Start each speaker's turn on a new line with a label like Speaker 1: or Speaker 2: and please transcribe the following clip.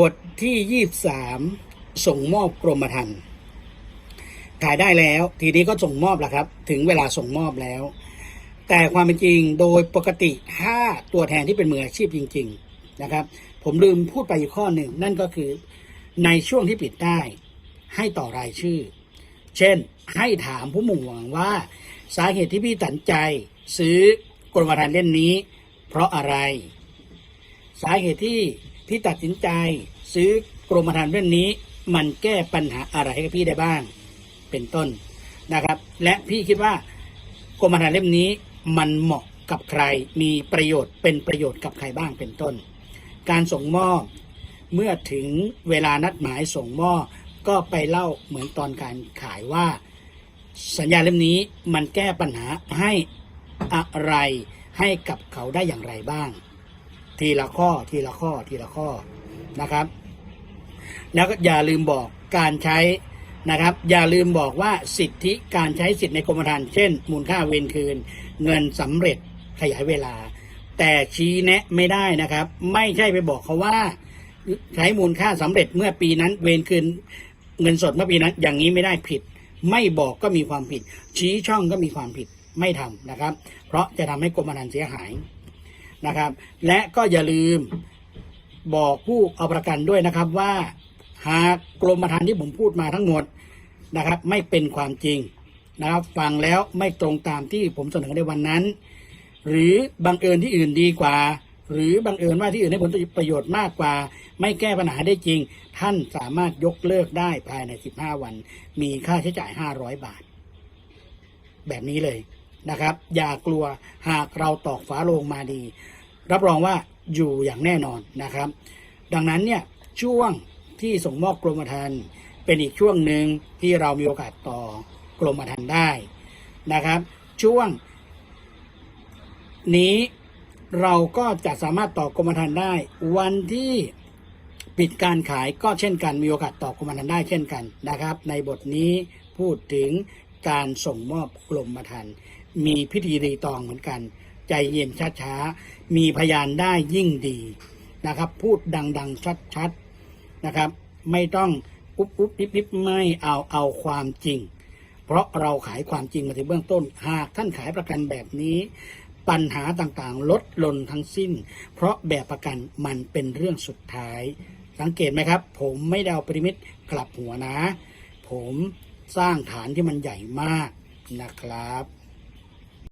Speaker 1: บทที่ยี่สามส่งมอบกรมธรรม์ขายได้แล้ว ทีนี้ก็ส่งมอบแล้วครับ ถึงเวลาส่งมอบแล้ว แต่ความเป็นจริงโดยปกติถ้าตัวแทนที่เป็นมืออาชีพจริง ๆนะครับ ผมลืมพูดไปอีกข้อหนึ่ง นั่นก็คือในช่วงที่ปิดได้ให้ต่อรายชื่อ เช่น ให้ถามผู้มุ่งหวังว่า สาเหตุที่พี่ตัดใจ ซื้อกรมธรรม์เล่มนี้ เพราะอะไร สาเหตุที่ พี่ตัดสินใจซื้อกรมธรรม์เล่มนี้ มันแก้ปัญหาอะไรให้กับพี่ได้บ้าง เป็นต้นนะครับ และพี่คิดว่ากรมธรรม์เล่มนี้มันเหมาะกับใครมีประโยชน์เป็นประโยชน์กับใครบ้างเป็นต้น การส่งมอบเมื่อถึงเวลานัดหมายส่งมอบก็ไปเล่าเหมือนตอนการขายว่า สัญญาเล่มนี้มันแก้ปัญหาให้อะไรให้กับเขาได้อย่างไรบ้าง ทีละข้อทีละข้อทีละข้อนะครับ แล้วก็อย่าลืมบอกการใช้นะครับ อย่าลืมบอกว่าสิทธิการใช้สิทธิในกรมธรรม์เช่น มูลค่าเวนคืน เงินสำเร็จขยายเวลา แต่ชี้แนะไม่ได้นะครับ ไม่ใช่ไปบอกเขาว่า ใช้มูลค่าสำเร็จเมื่อปีนั้น เวนคืนเงินสดเมื่อปีนั้น อย่างนี้ไม่ได้ผิด ไม่บอกก็มีความผิด ชี้ช่องก็มีความผิดไม่ทำนะครับ เพราะจะทำให้กรมธรรม์เสียหาย นะครับ และก็อย่าลืมบอกผู้เอาประกันด้วยนะครับว่าหากกรมธรรม์ที่ผมพูดมาทั้งหมดนะครับ ไม่เป็นความจริงนะครับ ฟังแล้วไม่ตรงตามที่ผมเสนอในวันนั้น หรือบังเอิญที่อื่นดีกว่า หรือบังเอิญว่าที่อื่นให้ผลประโยชน์มากกว่า ไม่แก้ปัญหาได้จริง ท่านสามารถยกเลิกได้ภายใน 15 วัน มีค่าใช้จ่าย 500 บาท แบบนี้เลย นะครับ อย่ากลัวหากเราตอกฝาโลงมาดี รับรองว่าอยู่อย่างแน่นอนนะครับ ดังนั้นเนี่ยช่วงที่ส่งมอบกรมธรรม์เป็นอีกช่วงหนึ่งที่เรามีโอกาสต่อกรมธรรม์ได้นะครับ ช่วง นี้เราก็จะสามารถต่อกรมธรรม์ได้ วันที่ปิดการขายก็เช่นกันมีโอกาสต่อกรมธรรม์ได้เช่นกันนะครับ ในบทนี้พูดถึง การส่งมอบกรมธรรม์มีพิธีรีตองเหมือนกัน ใจเย็นช้าๆ มีพยานได้ยิ่งดีนะครับ พูดดัง ๆ ชัดๆนะครับ ไม่ต้องอุ๊บอุ๊บอิบอิบไม่เอาเอาความจริง เพราะเราขายความจริงมาในเบื้องต้น หากท่านขายประกันแบบนี้ปัญหาต่างๆ ลดลนทั้งสิ้น เพราะแบบประกันมันเป็นเรื่องสุดท้าย สังเกตไหมครับ ผมไม่ได้เอาปริมิตกลับหัวนะ ผม สร้างฐานที่มันใหญ่มากนะครับ